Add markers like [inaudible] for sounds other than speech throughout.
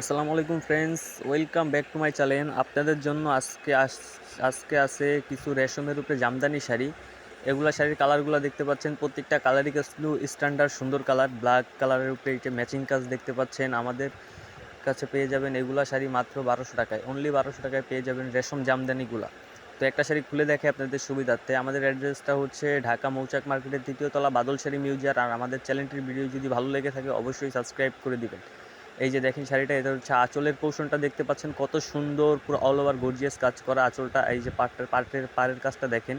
আসসালামু আলাইকুম friends welcome back to my channel আপনাদের জন্য আজকে আজকে আছে কিছু রেশমের উপরে জামদানি শাড়ি। এগুলা শাড়ির কালারগুলো দেখতে পাচ্ছেন। প্রত্যেকটা কালারই কিন্তু স্ট্যান্ডার্ড সুন্দর কালার ব্ল্যাক কালারের উপরে এটা ম্যাচিং কাজ দেখতে পাচ্ছেন। আমাদের কাছে পেয়ে যাবেন এগুলা শাড়ি মাত্র বারোশো টাকায় অনলি বারোশো টাকায় পেয়ে যাবেন রেশম জামদানিগুলা। তো একটা শাড়ি খুলে দেখে আপনাদের সুবিধার্থে। আমাদের অ্যাড্রেসটা হচ্ছে ঢাকা মৌচাক মার্কেটের তৃতীয় তলা বাদল শাড়ি মিউজিয়ার আর আমাদের চ্যানেলটির ভিডিও যদি ভালো লেগে থাকে, অবশ্যই সাবস্ক্রাইব করে দিবেন। এই যে দেখেন শাড়িটা, এটা হচ্ছে আঁচলের পোর্শনটা দেখতে পাচ্ছেন, কত সুন্দর, পুরো অল ওভার গর্জিয়াস কাজ করা আঁচলটা। এই যে পাটের পাটের, পাড়ের কাজটা দেখেন,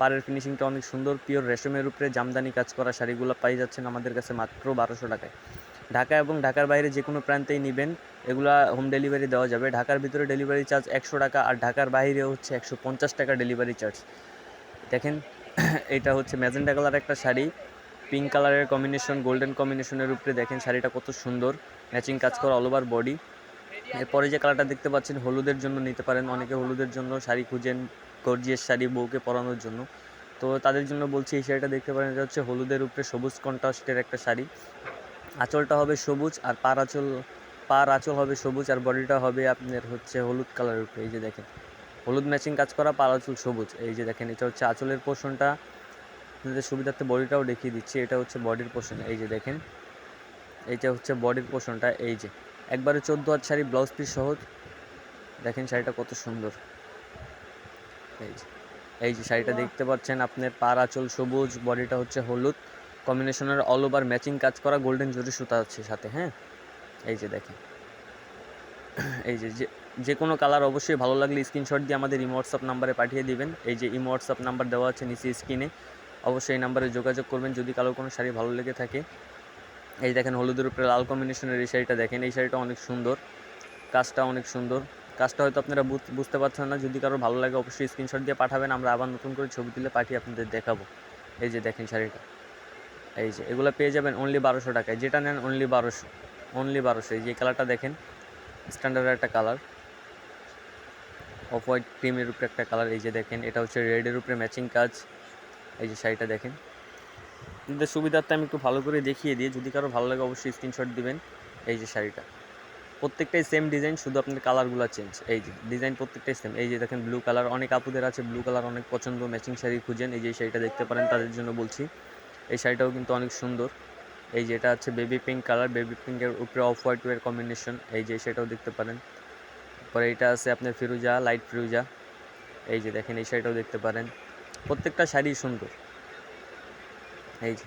পাড়ের ফিনিশিংটা অনেক সুন্দর পিওর রেশমের উপরে জামদানি কাজ করা শাড়িগুলো পাই যাচ্ছেন আমাদের কাছে মাত্র বারোশো টাকায়। ঢাকা এবং ঢাকার বাইরে যে কোনো প্রান্তেই নেবেন, এগুলা হোম ডেলিভারি দেওয়া যাবে। ঢাকার ভিতরে ডেলিভারি চার্জ একশো টাকা আর ঢাকার বাইরে হচ্ছে একশো পঞ্চাশ টাকা ডেলিভারি চার্জ দেখেন, [clears throat] এটা হচ্ছে ম্যাজেন্টা কালার একটা শাড়ি। পিঙ্ক কালারের কম্বিনেশন গোল্ডেন কম্বিনেশনের উপরে দেখেন শাড়িটা কত সুন্দর ম্যাচিং কাজ করা অল ওভার বডি এরপরে যে কালারটা দেখতে পাচ্ছেন, হলুদের জন্য নিতে পারেন। অনেকে হলুদের জন্য শাড়ি খুঁজেন গর্জিয়াস শাড়ি বউকে পরানোর জন্য। তো তাদের জন্য বলছি এই শাড়িটা দেখতে পারেন, এটা হচ্ছে হলুদের উপরে সবুজ কন্ট্রাস্টের একটা শাড়ি। আঁচলটা হবে সবুজ আর পার আঁচল পার আঁচল হবে সবুজ আর বডিটা হবে আপনার হচ্ছে হলুদ কালারের উপরে। এই যে দেখেন, হলুদ ম্যাচিং কাজ করা, পার আঁচল সবুজ। এই যে দেখেন, এটা হচ্ছে আঁচলের পোর্শনটা আপনাদের সুবিধার্থে বডিটাও দেখিয়ে দিচ্ছি এটা হচ্ছে বডির পোর্শন এই যে দেখেন এইটা হচ্ছে বডির পোর্শনটা এই যে। একবারে চোদ্দ হাত শাড়ি ব্লাউজ পিস সহ দেখেন শাড়িটা কত সুন্দর। এই যে এই যে শাড়িটা দেখতে পাচ্ছেন আপনার পার আঁচল সবুজ বডিটা হচ্ছে হলুদ কম্বিনেশনের অল ওভার ম্যাচিং কাজ করা গোল্ডেন জরি সুতা আছে সাথে হ্যাঁ? এই যে দেখেন এই যে যে যে কোনো কালার অবশ্যই ভালো লাগলে স্ক্রিনশট দিয়ে আমাদের ইমো হোয়াটসঅ্যাপ নাম্বারে পাঠিয়ে দিবেন এই যে ইমো হোয়াটসঅ্যাপ নাম্বার দেওয়া আছে নিচে স্ক্রিনে অবশ্যই এই নাম্বারে যোগাযোগ করবেন। যদি কারও কোনো শাড়ি ভালো লেগে থাকে, এই দেখেন হলুদের উপরে লাল কম্বিনেশনের এই শাড়িটা দেখেন, এই শাড়িটা অনেক সুন্দর, কাজটা অনেক সুন্দর। কাজটা হয়তো আপনারা বুঝ- বুঝতে পারছেন না, যদি কারও ভালো লাগে অবশ্যই স্ক্রিনশট দিয়ে পাঠাবেন, আমরা আবার নতুন করে ছবি তুলে পাঠিয়ে আপনাদের দেখাবো। এই যে দেখেন শাড়িটা, এই যে এগুলো পেয়ে যাবেন অনলি বারোশো টাকায়। যেটা নেন অনলি বারোশো অনলি বারোশো। এই যে কালারটা দেখেন স্ট্যান্ডার্ড একটা কালার অফ হোয়াইট ক্রিমের উপরে একটা কালার এই যে দেখেন, এটা হচ্ছে রেডের উপরে ম্যাচিং কাজ। এই যে শাড়িটা দেখেন। আপনাদের সুবিধার্থে আমি একটু ভালো করে দেখিয়ে দিই। যদি কারও ভালো লাগে অবশ্যই স্ক্রিনশট দিবেন এই যে শাড়িটা। প্রত্যেকটাই সেম ডিজাইন শুধু আপনার কালারগুলো চেঞ্জ এই যে ডিজাইন প্রত্যেকটাই সেম এই যে দেখেন ব্লু কালার অনেক আপুদের আছে ব্লু কালার অনেক পছন্দ ম্যাচিং শাড়ি খুঁজেন। এই যে শাড়িটা দেখতে পারেন, তাদের জন্য বলছি। এই শাড়িটাও কিন্তু অনেক সুন্দর। এই যে এটা হচ্ছে বেবি পিঙ্ক কালার বেবি পিঙ্কের উপরে অফ হোয়াইট এর কম্বিনেশন এই যে সেটাও দেখতে পারেন। পরে এটা আছে আপনার ফিরুজা লাইট ফিরুজা। এই যে দেখেন এই শাড়িটাও দেখতে পারেন। প্রত্যেকটা শাড়ি সুন্দর। এই যে,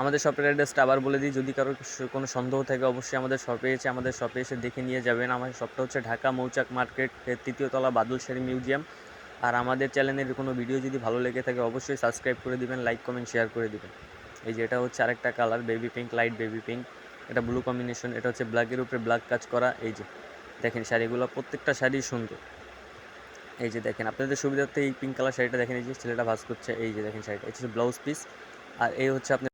আমাদের শপের অ্যাড্রেসটা আবার বলে দিই, যদি কারোর কোনো সন্দেহ থাকে, অবশ্যই আমাদের শপে এসে, আমাদের শপে এসে দেখে নিয়ে যাবেন। আমার শপটা হচ্ছে ঢাকা মৌচাক মার্কেট এর তৃতীয় তলা বাদল শাড়ি মিউজিয়াম। আর আমাদের চ্যানেলের কোনো ভিডিও যদি ভালো লেগে থাকে, অবশ্যই সাবস্ক্রাইব করে দিবেন, লাইক, কমেন্ট, শেয়ার করে দিবেন। এই যে, এটা হচ্ছে আরেকটা colour, baby pink, light baby pink. এটা ব্লু কম্বিনেশন, এটা হচ্ছে ব্ল্যাকের উপরে ব্ল্যাক কাজ করা। এই যে, দেখেন শাড়িগুলো, প্রত্যেকটা শাড়ি সুন্দর। এই যে দেখেন, আপনাদের সুবিধার্থে এই পিঙ্ক কালার শাড়িটা দেখেন, এই যে ছেলেটা ভাজ করছে, এই যে দেখেন শাড়িটা এটা হচ্ছে ব্লাউজ পিস আর এই হচ্ছে আপনার